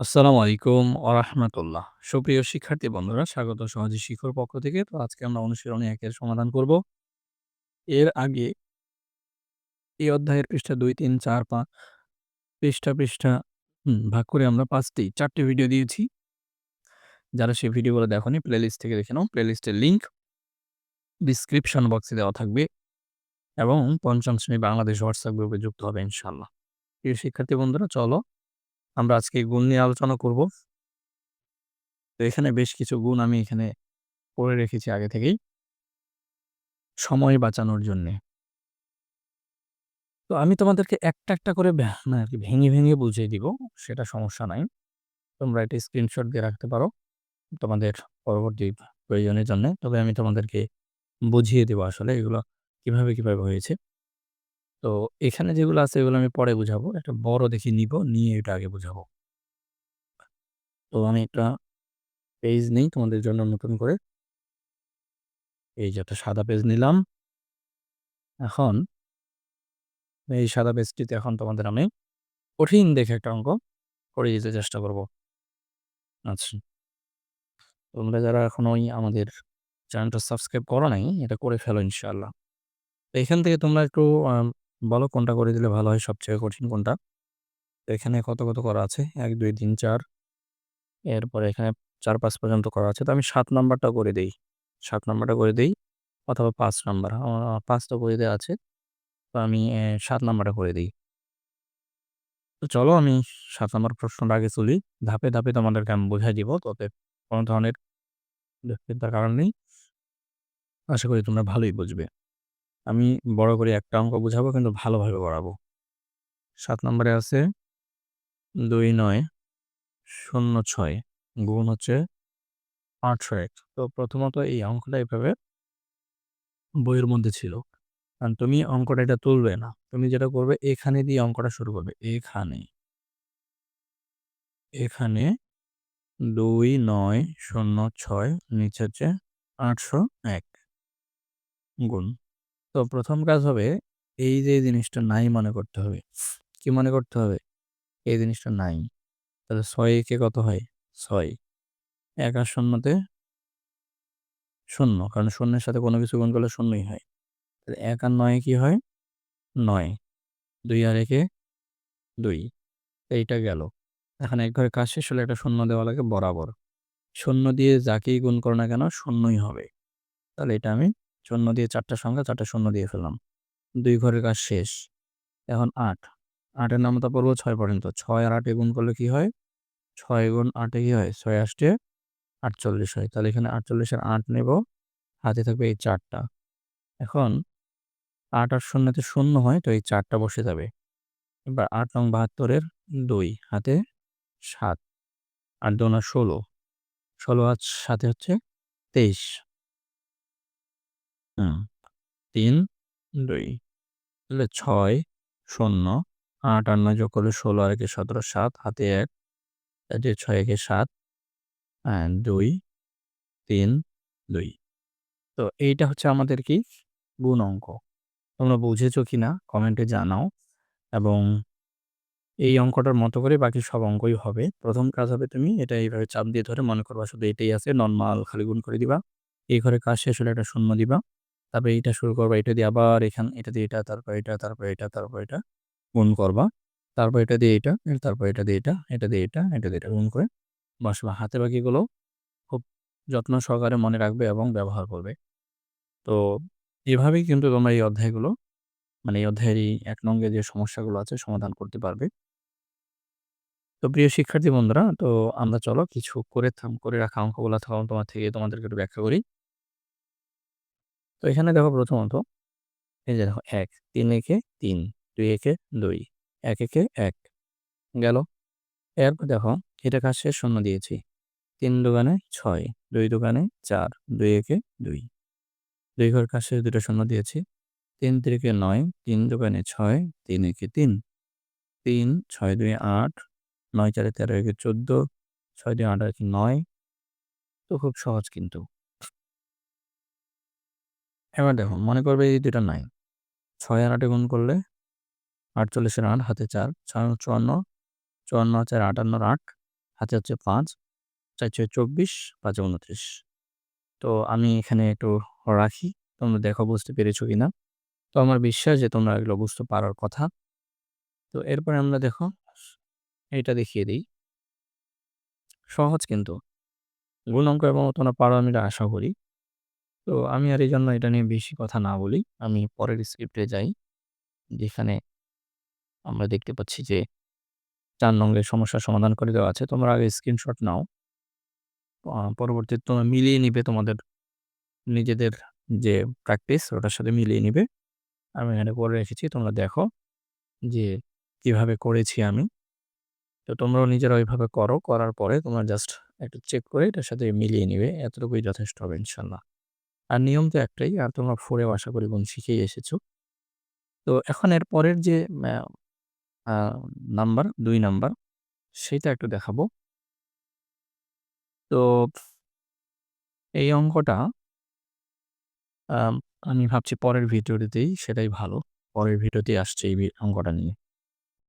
আসসালামু আলাইকুম ওরহমাতুল্লাহ। সুপ্রিয় শিক্ষার্থী বন্ধুরা, স্বাগত সহজী শিক্ষার পক্ষ থেকে। তো আজকে আমরা অনুশীলনী ১ এর সমাধান করব। এর আগে এই অধ্যায়ের পৃষ্ঠা ২, ৩, ৪, ৫ পৃষ্ঠা, পৃষ্ঠা ভাগ করে আমরা পাঁচটি চারটি ভিডিও দিয়েছি। যারা সেই ভিডিওগুলো দেখোনি প্লেলিস্ট থেকে দেখে নাও। প্লেলিস্টের লিংক ডিসক্রিপশন বক্সে দেওয়া থাকবে এবং পঞ্চম শ্রেণি বাংলাদেশ হোয়াটসঅ্যাপ গ্রুপে যুক্ত হবে ইনশাআল্লাহ। প্রিয় শিক্ষার্থী বন্ধুরা চলো আমরা আজকে গুণ নিয়ে আলোচনা করব। তো এখানে বেশ কিছু গুণ আমি এখানে করে রেখেছি আগে থেকেই। সময় বাঁচানোর জন্যে। তো আমি তোমাদেরকে একটা, একটা করে মানে আরকি ভেঙে, ভেঙে বুঝিয়ে দিব। সেটা সমস্যা নাই। তোমরা এটা স্ক্রিনশট দিয়ে রাখতে পারো। তোমাদের পরবর্তী প্রয়োজনের জন্যে। তবে আমি তোমাদেরকে বুঝিয়ে দেব আসলে এগুলো কীভাবে, কীভাবে হয়েছে। তো এখানে যেগুলো আছে এগুলো আমি পরে বুঝাবো। একটা বড় দেখি নিব, নিয়ে এটা আগে বুঝাবো। তো আমি একটা পেজ নেই তোমাদের জন্য নতুন করে। এই যে একটা সাদা পেজ নিলাম। এখন এই সাদা পেজটিতে এখন তোমাদের আমি কঠিন দেখে একটা অঙ্ক করে দিতে চেষ্টা করব। আচ্ছা। তোমরা যারা এখনোই আমাদের চ্যানেলটা সাবস্ক্রাইব করো নাই, এটা করে ফেলো ইনশাআল্লাহ। তো এখান থেকে তোমরা একটু বলো কোনটা করে দিলে ভালো হয় সবচেয়ে কঠিন কোনটা? তো এখানে কত, কত করা আছে? ১, ২, ৩, ৪ এরপরে এখানে ৪, ৫ পর্যন্ত করা আছে। তো আমি সাত নাম্বারটা করে দিই সাত নাম্বারটা করে দিই অথবা পাঁচ নাম্বার। আ ৫ তো করে দেয়া আছে। তো আমি সাত নাম্বারটা করে দিই তো চলো আমি সাত নাম্বার প্রশ্নটা আগে তুলি। ধাপে, ধাপে তোমাদেরকে আমি বোঝাই দিব। তবে কোনো ধরনের দুশ্চিন্তার কারণ নেই। আশা করি তোমরা ভালোই বুঝবে। আমি বড় করে একটা অঙ্ক বুঝাবো, কিন্তু ভালোভাবে করাবো। সাত নম্বরে আছে ২৯06 গুণ হচ্ছে ৮০১। তো প্রথমত এই অঙ্কটা এভাবে বইয়ের মধ্যে ছিল। কারণ তুমি অঙ্কটা এটা তুলবে না। তুমি যেটা করবে, এখানে দিয়ে অঙ্কটা শুরু করবে। এখানে। এখানে ২৯০৬ নিচে হচ্ছে ৮০১ গুণ। তো প্রথম কাজ হবে এই যে জিনিসটা নাই মনে করতে হবে। কি মনে করতে হবে? এই জিনিসটা নাই। তাহলে ছয় একে কত হয়? ৬ ১ আর ০ তে ০ কারণ শূন্যের সাথে কোনো কিছু গুণ করলে শূন্যই হয়। তাহলে এক আর ৯ কি হয়? ৯ ২ আর ১ এ ২ এইটা গেল। এখন এক ঘরে কাজ শেষ হলে একটা শূন্য দেওয়া লাগে বরাবর। শূন্য দিয়ে যাকেই গুণ করো না কেন, শূন্যই হবে। তাহলে এটা আমি শূন্য দিয়ে ৪ টা সংখ্যা ৪ টা শূন্য দিয়ে ফেললাম। দুই ঘরের কাজ শেষ। এখন ৮ ৮ এর নামতা পড়ব ছয় পর্যন্ত। ছয় আর ৮ এ গুণ করলে কি হয়? ছয় গুণ ৮ এ কি হয়? ছয় আষ্টে ৪৮ হয়। তাহলে এখানে ৪৮ এর ৮ নেব। হাতে থাকবে এই চারটা এখন আট আর শূন্যতে শূন্য হয়, তো এই চারটা বসে যাবে। এবার আট নং ৭২ এর ২ হাতে ৭ ৮ দোনা ১৬ ১৬ আর সাথে হচ্ছে ২৩ ৩ ২ তাহলে ৬ ০ ৮ আর ৯ যোগ করলে ১৬ আর ১ এ ১৭ ৭ হাতে ১ তাহলে ৬ একে ৭ হ্যাঁ ২ ৩ ২ তো এইটা হচ্ছে আমাদের কি গুণ অঙ্ক। তোমরা বুঝেছ কিনা কমেন্টে জানাও এবং এই অঙ্কটার মতো করে বাকি সব অঙ্কই হবে। প্রথম কাজ হবে তুমি এটা এইভাবে চাপ দিয়ে ধরে মনে করবা, শুধু এটাই আছে, নরমাল খালি গুণ করে দিবা। এই ঘরে কাজ শেষ হলে একটা শূন্য দিবা। তারপরে এটা শুরু করবা, এটা দিয়ে আবার এখান, এটা দিয়ে এটা, তারপর এটা তারপর এটা তারপর এটা গুণ করবা। তারপর এটা দিয়ে এটা তারপর এটা দিয়ে এটা এটা দিয়ে এটা এটা দিয়ে এটা গুণ করে বসাবা। হাতে বাকিগুলো খুব যত্ন সহকারে মনে রাখবে এবং ব্যবহার করবে। তো এভাবেই কিন্তু তোমরা এই অধ্যায়গুলো মানে এই অধ্যায়ের এই ১ নং এ যে সমস্যাগুলো আছে, সমাধান করতে পারবে। তো প্রিয় শিক্ষার্থী বন্ধুরা, তো আমরা চলো কিছু করে থাম, করে রাখা অঙ্কগুলা থাম, তোমার থেকে তোমাদেরকে একটু ব্যাখ্যা করি। তো এখানে দেখো প্রথমত, এই যে দেখো ১ ৩ একে ৩ ২ একে ২ ১ একে এক, গেল। এরপর দেখো, এটা কাজ শেষ শূন্য দিয়েছি। তিন দোকানে ৬ ২ দোকানে ৪ ২ একে ২ ২ ঘর শেষ দুটো শূন্য দিয়েছি। তিন তিরিকে ৯ ৩ দোকানে ৬ ৩ একে ৩ ৩ ৬ ২ ৮ ৯ চারে ১৩ একে ১৪ ৬ ২ ৮ একে ৯ তো খুব সহজ কিন্তু। এবার দেখো মনে করবে এই দুটা নাই। ছয় আর ৮ এ গুণ করলে ৪৮ এর ৮ হাতে ৪ ৬ ৫৪ ৫৪ আর ৪ ৫৮ ৮ হাতে হচ্ছে ৫, ৪ ছয় ২৪, ৫ এ ২৯। তো আমি এখানে একটু রাখি। তোমরা দেখো বুঝতে পেরেছ কি না তো আমার বিশ্বাস যে তোমরা এগুলো বুঝতে পারার কথা। তো এরপরে আমরা দেখো এটা দেখিয়ে দিই সহজ কিন্তু। গুণ অঙ্ক এবং তোমরা পারো আমি আশা করি। তো আমি আর এই জন্য এটা নিয়ে বেশি কথা না বলি। আমি পরের স্ক্রিপ্টে যাই। যেখানে আমরা দেখতে পাচ্ছি যে ৪ নং-এর সমস্যার সমাধান করে দেওয়া আছে। তোমরা আগে স্ক্রিনশট নাও। আ পরবর্তীতে তোমরা মিলিয়ে নিবে তোমাদের নিজেদের যে প্র্যাকটিস ওটার সাথে মিলিয়ে নিবে। আমি এখানে করে রেখেছি। তোমরা দেখো যে কীভাবে করেছি আমি। তো তোমরাও নিজেরা ওইভাবে করো। করার পরে তোমরা জাস্ট একটু চেক করে এটার সাথে মিলিয়ে নিবে। এতটুকুই যথেষ্ট হবে ইনশাআল্লাহ। আর নিয়ম তো একটাই। আর তোমরা 4 এও আশা করি গুণ শিখেই এসেছ। তো এখন এর পরের যে নাম্বার, দুই নাম্বার সেটা একটু দেখাবো। তো এই অঙ্কটা, আম ভাবছি পরের ভিডিওতে দেই সেটাই ভালো। পরের ভিডিওতেই আসছে এই অঙ্কটা নিয়ে।